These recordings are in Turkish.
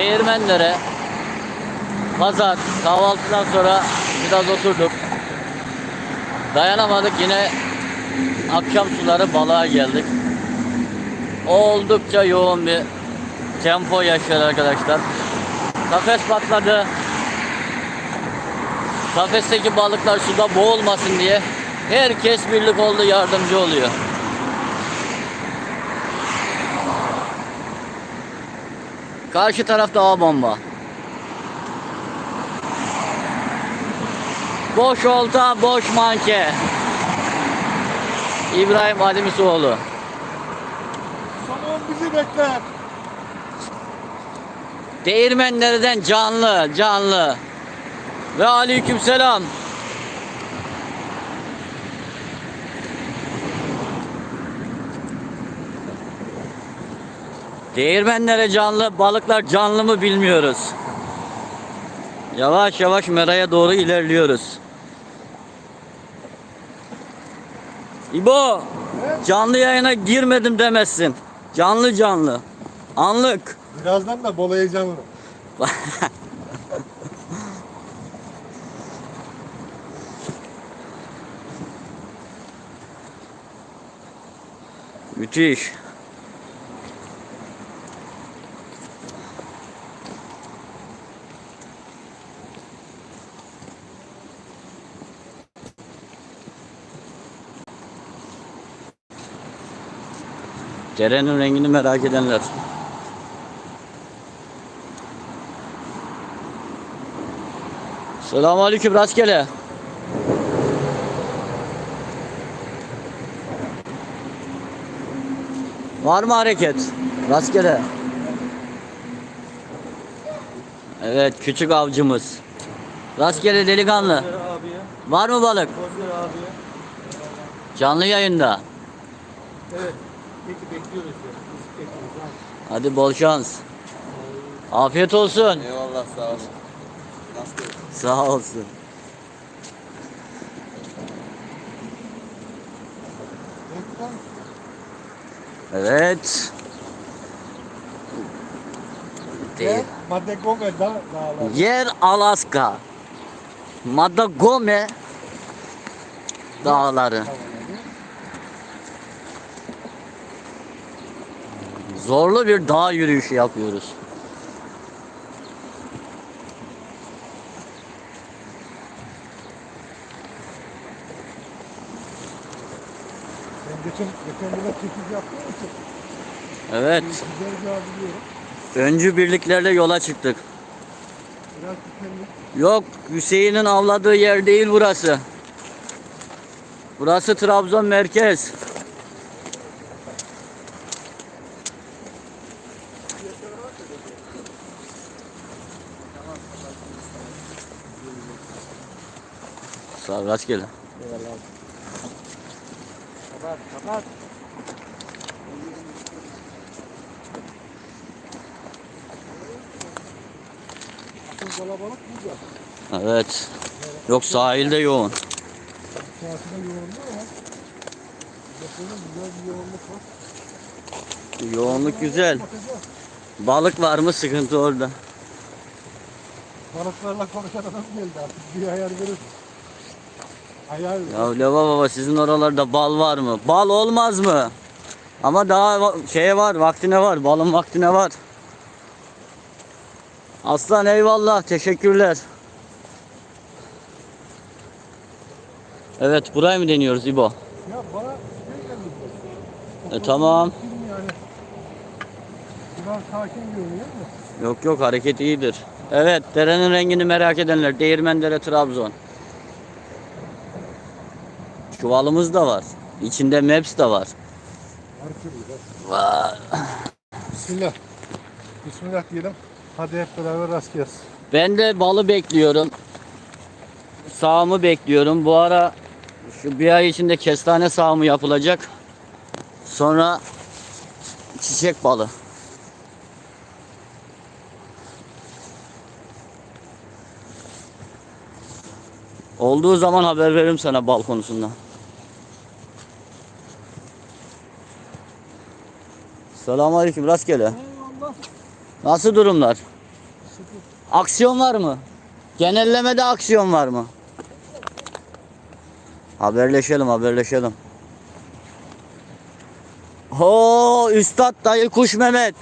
Değirmenlere pazar kahvaltıdan sonra biraz oturduk. Dayanamadık yine akşam suları balığa geldik. Oldukça yoğun bir tempo yaşıyor arkadaşlar. Kafes patladı. Kafesteki balıklar suda boğulmasın diye herkes birlik oldu yardımcı oluyor. Karşı tarafta hava bomba. Boş olta, boş manke. İbrahim Adimisoğlu. Somon bizi bekler. Değirmenlerden canlı, canlı. Ve aleykümselam. Değirmenlere canlı, balıklar canlı mı bilmiyoruz. Yavaş yavaş meraya doğru ilerliyoruz. İbo, canlı yayına girmedim demezsin. Canlı canlı. Anlık. Birazdan da bol heyecanlı. Müthiş. Derenin rengini merak edenler. Selamun Aleyküm rastgele. Var mı hareket? Rastgele. Evet küçük avcımız. Rastgele delikanlı. Var mı balık? Canlı yayında. Evet. Peki bekliyoruz ya. Biz bekliyoruz abi. Hadi bol şans. Afiyet olsun. Eyvallah sağ ol. Nasıl? Sağ olsun. Evet. Değil. Madegome da dağlar. Yer Alaska. Madagome dağları. Zorlu bir dağ yürüyüşü yapıyoruz. Ben geçen, geçen burada çekiş yaptığım için Evet. güzel bir abi biliyorum. Öncü birliklerle yola çıktık. Biraz. Yok Hüseyin'in avladığı yer değil burası. Burası Trabzon merkez. Ol, rastgele. Eyvallah abi. Kapat, kapat. Evet. Yok sahilde yoğun. Saatine yoğunluğu ama yoğunluk. Yoğunluk güzel. Balık var mı sıkıntı orada. Balıklarla konuşan adam geldi artık. Bir ayar verir. Ya Leva baba sizin oralarda bal var mı? Bal olmaz mı? Ama daha şeye var, vaktine var. Balın vaktine var. Aslan eyvallah, teşekkürler. Evet, buraya mı deniyoruz İbo? Ya bana şey. E, tamam. Yani. Biraz sakin görünüyor mu? Yok yok, hareket iyidir. Evet, derenin rengini merak edenler. Değirmendere Trabzon. Çuvalımız da var. İçinde Maps de var. Vay. Bismillah. Bismillah diyelim. Hadi hep beraber rast gelsin. Ben de balı bekliyorum. Sağımı bekliyorum. Bu ara şu bir ay içinde kestane sağımı yapılacak. Sonra çiçek balı. Olduğu zaman haber veririm sana bal konusunda. Selamünaleyküm rastgele. Eyvallah. Nasıl durumlar? Aksiyon var mı? Genellemede aksiyon var mı? Haberleşelim, haberleşelim. Ho, Üstad Dayı Kuş Mehmet.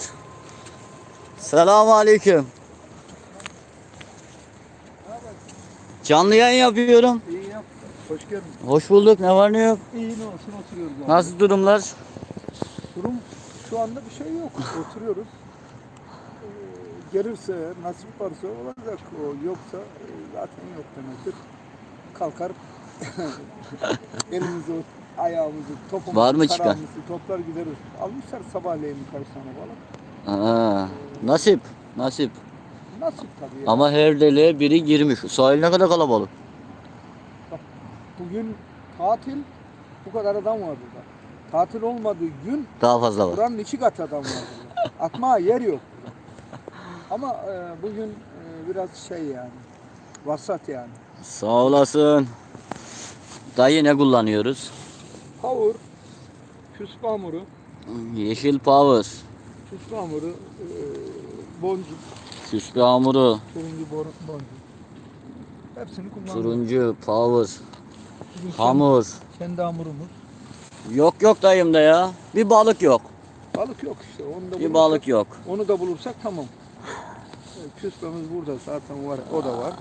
Selamun Aleyküm. Canlı yayın yapıyorum. İyi yap. Hoş geldin. Hoş bulduk. Ne var ne yok? İyi ne olsun oturuyoruz. abi. Nasıl durumlar? Durum şu anda bir şey yok. Oturuyoruz. Ee, gelirse, nasip varsa olacak. O yoksa e, zaten yok demektir. Kalkar elimizi, ayağımızı, topumuzu, Var mı karağımızı toplar gideriz. Almışlar sabahleyin birkaç tane balık. Aa, nasip, nasip. Nasip tabii ya. Ama her deliğe biri girmiş. Sahil ne kadar kalabalık. Bugün tatil bu kadar adam var burada. Tatil olmadığı gün Daha fazla var. buranın iki kat adam var. Atmaya yer yok. Ama e, bugün e, biraz şey yani. Vasat yani. Sağ olasın. Dayı ne kullanıyoruz? Havur, küspe hamuru, Yeşil power. küspe hamuru, e, boncuk, Küspe hamuru. turuncu bor- boncuk. Hepsini kullanıyoruz. Turuncu power. Bugün Hamur. Kendi hamurumuz. Yok yok dayımda ya. Bir balık yok. Balık yok işte. Onu da Bir balık yok. Onu da bulursak tamam. Küspemiz burada zaten var. O da var.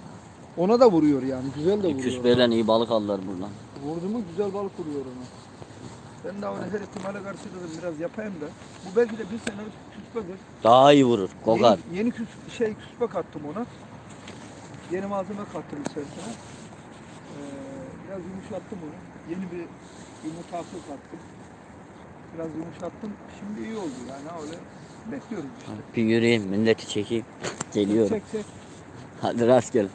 Ona da vuruyor yani. Güzel de vuruyor. Küspeyle iyi balık aldılar buradan. Vurdu mu güzel balık vuruyor ona. Ben daha onu her ihtimale karşı dedim biraz yapayım da. Bu belki de bir senelik küspedir. Daha iyi vurur. Kokar. Yeni, yeni küs, şey küspe kattım ona. Yeni malzeme kattım içerisine. Ee, biraz yumuşattım onu. Yeni bir yumurta akı kattım. Biraz yumuşattım. Şimdi iyi oldu yani öyle bekliyoruz işte. Bir yürüyeyim milleti çekeyim. Geliyorum. Çek çek. Hadi rastgele.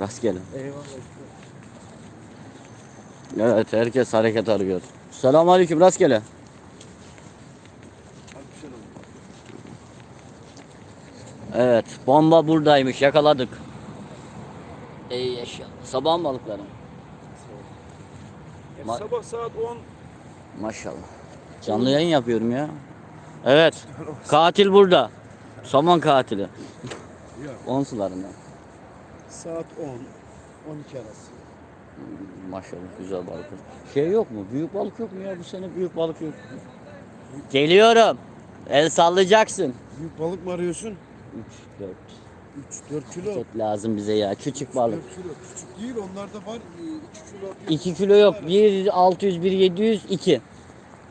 Rastgele. Eyvallah. Evet herkes hareket arıyor. Selamünaleyküm rastgele. Evet bomba buradaymış yakaladık. Ey yaşa. Sabah balıkları. Ma- Sabah saat 10 Maşallah. Canlı yayın yapıyorum ya. Evet. Katil burada. Saman katili. 10 sularında. saat 10 12 arası. Maşallah güzel balık. Şey yok mu? Büyük balık yok mu ya? Bu sene büyük balık yok. Geliyorum. El sallayacaksın. Büyük balık mı arıyorsun? 3 4 3-4 kilo. Çok lazım bize ya. Küçük balık. 4 kilo. Küçük değil onlarda var 2 kilo. 2 kilo yok. 1 600 1 700 2.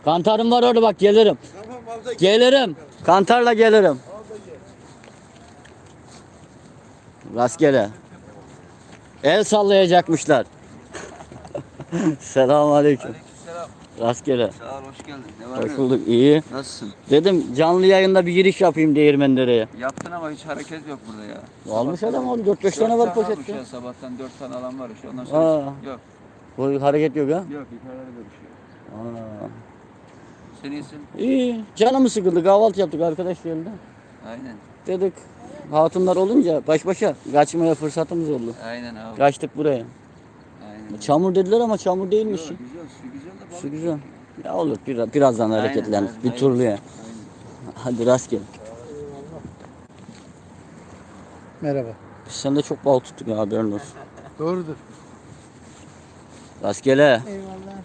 Kantarım var orada bak gelirim. Tamam al da gel. Gelirim. Kantarla gelirim. Al da gel. Rastgele. El sallayacakmışlar. Selamünaleyküm. Aleykümselam. Rastgele. Sağ ol, hoş geldin. Ne var Hoş yok? bulduk. İyi. Nasılsın? Dedim canlı yayında bir giriş yapayım Değirmendere'ye. Yaptın ama hiç hareket yok burada ya. Almış Sabahtan- adam abi 4-5 Dört tane var almış poşette. ya, sabahtan 4 tane alan var işte. Ondan sonra Aa. yok. Bu hareket yok ha? Yok yukarıda görüşüyor. Aa. Sen iyisin. İyi. Canımı sıkıldı. Kahvaltı yaptık arkadaş geldi. Aynen. Dedik hatunlar olunca baş başa kaçmaya fırsatımız oldu. Aynen abi. Kaçtık buraya. Çamur dediler ama çamur değilmiş. Yok, güzel, su güzel de balık. Su güzel. Ya olur biraz, birazdan Aynen, hareketlen. aynen, Bir turluya. Aynen. Hadi rastgele. Merhaba. Biz sende çok bal tuttuk ya haberin olsun. Doğrudur. Rastgele. Eyvallah.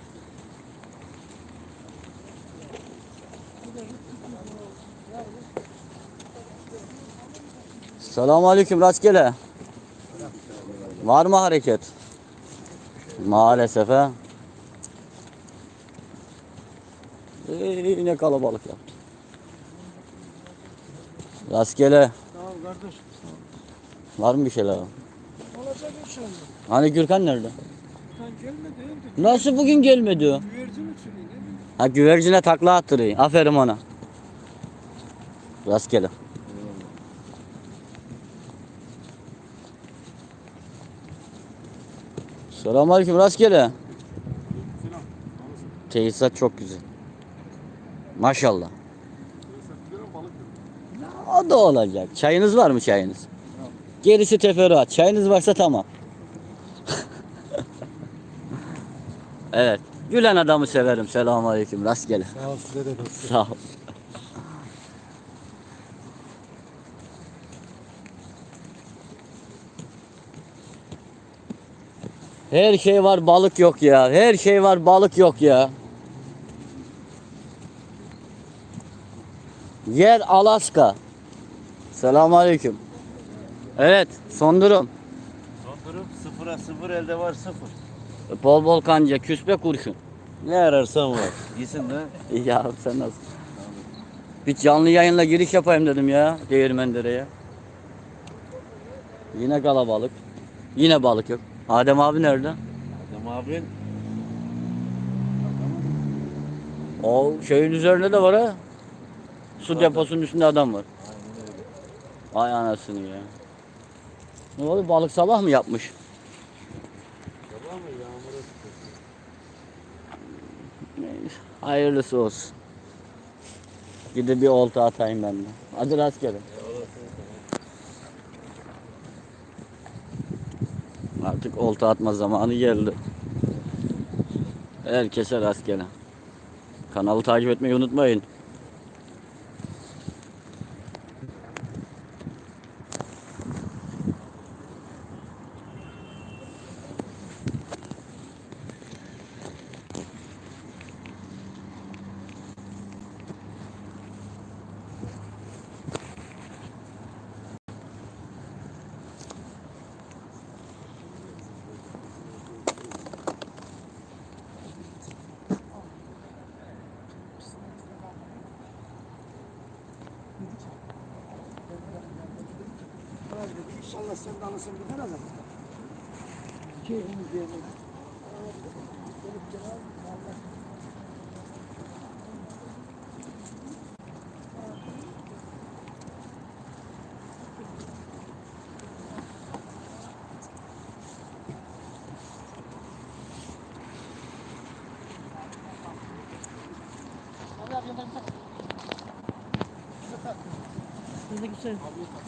Selamun aleyküm rastgele. Var mı hareket? Maalesef ha. Ee, yine kalabalık yaptı. Rastgele. Sağ ol kardeş. Var mı bir şeyler? Olacak inşallah. Hani Gürkan nerede? Sen gelmedi. Nasıl bugün gelmedi o? Güvercin uçuruyor. Ha güvercine takla attırıyor. Aferin ona. Rastgele. Selamünaleyküm rastgele. Tesisat çok güzel. Maşallah. O da olacak. Çayınız var mı çayınız? Gerisi teferruat. Çayınız varsa tamam. evet. Gülen adamı severim. Selamünaleyküm. Rastgele. Sağ ol size de dostum. Sağ ol. Her şey var balık yok ya. Her şey var balık yok ya. Yer Alaska. Selamünaleyküm. Evet, son durum. Son durum sıfıra sıfır elde var sıfır. Bol bol kanca, küspe kurşun. Ne ararsan var. Gitsin de. Ya sen nasıl? Bir canlı yayınla giriş yapayım dedim ya Değirmendere'ye. Yine kalabalık. Yine balık yok. Adem abi nerede? Adem abin O şeyin üzerinde de var ha. Su deposunun üstünde adam var. Ay anasını ya. Ne oldu balık sabah mı yapmış? sabah mı yağmura Neyse, Hayırlısı olsun. Gidip bir olta atayım ben de. Hadi rastgele. Artık olta atma zamanı geldi. Herkese rastgele. Kanalı takip etmeyi unutmayın. sen de anlasın gider adam. Keyfini diyelim. Thank you.